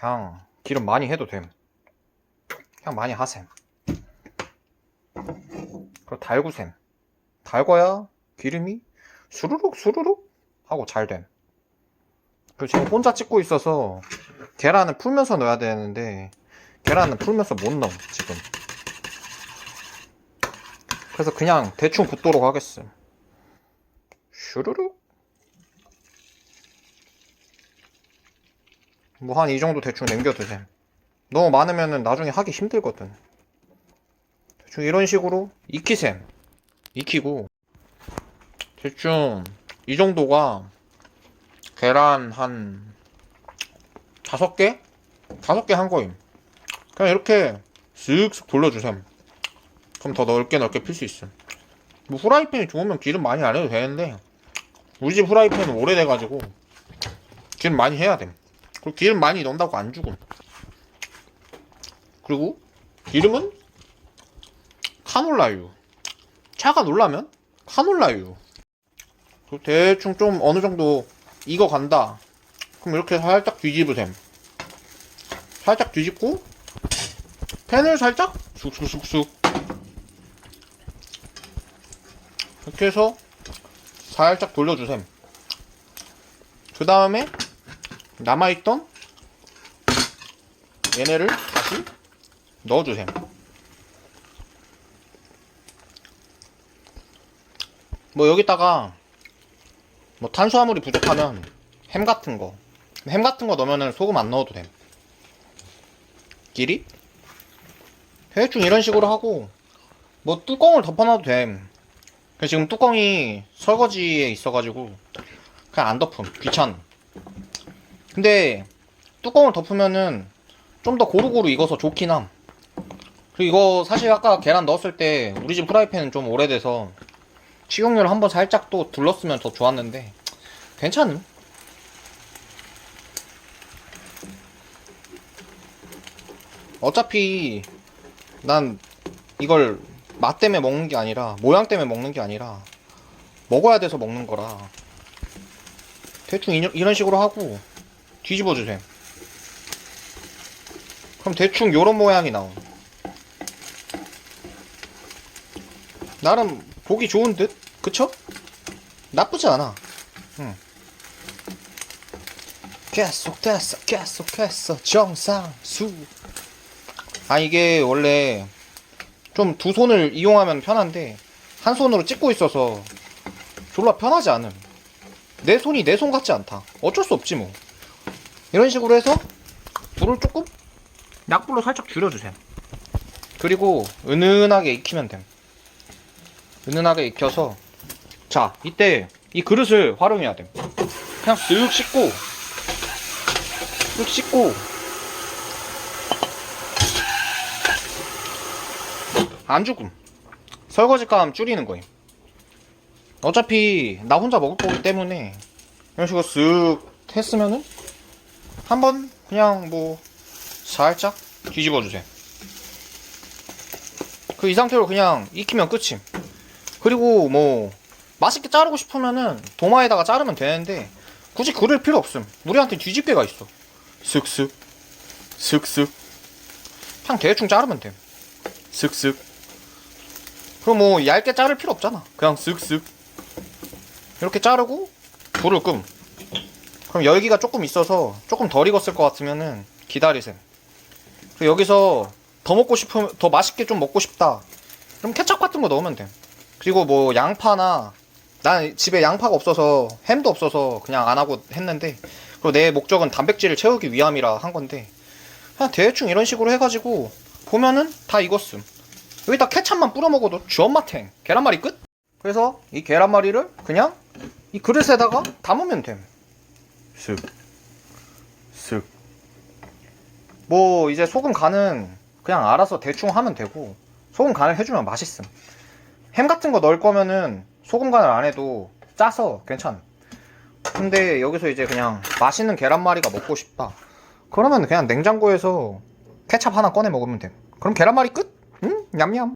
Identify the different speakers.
Speaker 1: 그냥 기름 많이 해도 됨. 그냥 많이 하셈. 그리고 달구셈. 달궈야 기름이 수르륵 수르륵 하고 잘 됨. 그리고 지금 혼자 찍고 있어서 계란을 풀면서 넣어야 되는데 계란은 풀면서 못 넣어 지금. 그래서 그냥 대충 붓도록 하겠음. 슈르륵. 뭐 한 이 정도 대충 남겨두셈. 너무 많으면은 나중에 하기 힘들거든. 대충 이런 식으로 익히셈. 익히고 대충 이 정도가 계란 한 다섯 개? 다섯 개 한 거임. 그냥 이렇게 쓱쓱 돌려주셈. 그럼 더 넓게 넓게 필 수 있음. 뭐 후라이팬이 좋으면 기름 많이 안 해도 되는데 우리 집 후라이팬은 오래돼가지고 기름 많이 해야 됨. 그리고 기름 많이 넣는다고 안 죽음. 그리고 기름은 카놀라유. 차가 놀라면 카놀라유. 대충 좀 어느 정도 익어 간다. 그럼 이렇게 살짝 뒤집으셈. 살짝 뒤집고 팬을 살짝 쑥쑥쑥쑥 이렇게 해서 살짝 돌려주셈. 그 다음에 남아있던 얘네를 다시 넣어주셈. 뭐 여기다가 뭐 탄수화물이 부족하면 햄 같은 거, 햄 같은 거 넣으면은 소금 안 넣어도 됨. 길이? 대충 이런 식으로 하고 뭐 뚜껑을 덮어놔도 됨. 지금 뚜껑이 설거지에 있어가지고 그냥 안 덮음. 귀찮. 근데 뚜껑을 덮으면은 좀 더 고루고루 익어서 좋긴 함. 그리고 이거 사실 아까 계란 넣었을 때 우리 집 프라이팬은 좀 오래돼서 식용유를 한번 살짝 또 둘렀으면 더 좋았는데 괜찮음. 어차피 난 이걸 맛 때문에 먹는 게 아니라 모양 때문에 먹는 게 아니라 먹어야 돼서 먹는 거라 대충 이런- 식으로 하고 뒤집어 주세요. 그럼 대충 요런 모양이 나옴. 나름 보기 좋은 듯? 그쵸? 나쁘지 않아. 응. 계속 됐어, 계속했어, 정상수. 아, 이게 원래 좀 두 손을 이용하면 편한데, 한 손으로 찍고 있어서 졸라 편하지 않음. 내 손이 내 손 같지 않다. 어쩔 수 없지 뭐. 이런 식으로 해서 불을 조금 약불로 살짝 줄여주세요. 그리고 은은하게 익히면 됨. 은은하게 익혀서 자 이때 이 그릇을 활용해야 됨. 그냥 쓱 씻고 쓱 씻고 안 죽음. 설거지감 줄이는 거임. 어차피 나 혼자 먹을 거기 때문에 이런 식으로 쓱 했으면은 한번 그냥 뭐 살짝 뒤집어 주세요. 그 이 상태로 그냥 익히면 끝임. 그리고 뭐 맛있게 자르고 싶으면은 도마에다가 자르면 되는데 굳이 그럴 필요 없음. 우리한테 뒤집개가 있어. 슥슥 슥슥 그냥 대충 자르면 돼. 슥슥 그럼 뭐 얇게 자를 필요 없잖아. 그냥 슥슥 이렇게 자르고 불을 끔. 그럼 열기가 조금 있어서 조금 덜 익었을 것 같으면은 기다리세요. 여기서 더 먹고 싶으면 더 맛있게 좀 먹고 싶다. 그럼 케첩 같은 거 넣으면 돼. 그리고 뭐 양파나 난 집에 양파가 없어서 햄도 없어서 그냥 안 하고 했는데 그리고 내 목적은 단백질을 채우기 위함이라 한 건데 그냥 대충 이런 식으로 해가지고 보면은 다 익었음. 여기다 케찹만 뿌려 먹어도 주엄마탱 계란말이 끝. 그래서 이 계란말이를 그냥 이 그릇에다가 담으면 됨. 슥, 슥. 뭐 이제 소금 간은 그냥 알아서 대충 하면 되고 소금 간을 해주면 맛있음. 햄 같은 거 넣을 거면은 소금 간을 안 해도 짜서 괜찮음. 근데 여기서 이제 그냥 맛있는 계란말이가 먹고 싶다. 그러면 그냥 냉장고에서 케찹 하나 꺼내 먹으면 돼. 그럼 계란말이 끝? 응? 냠냠.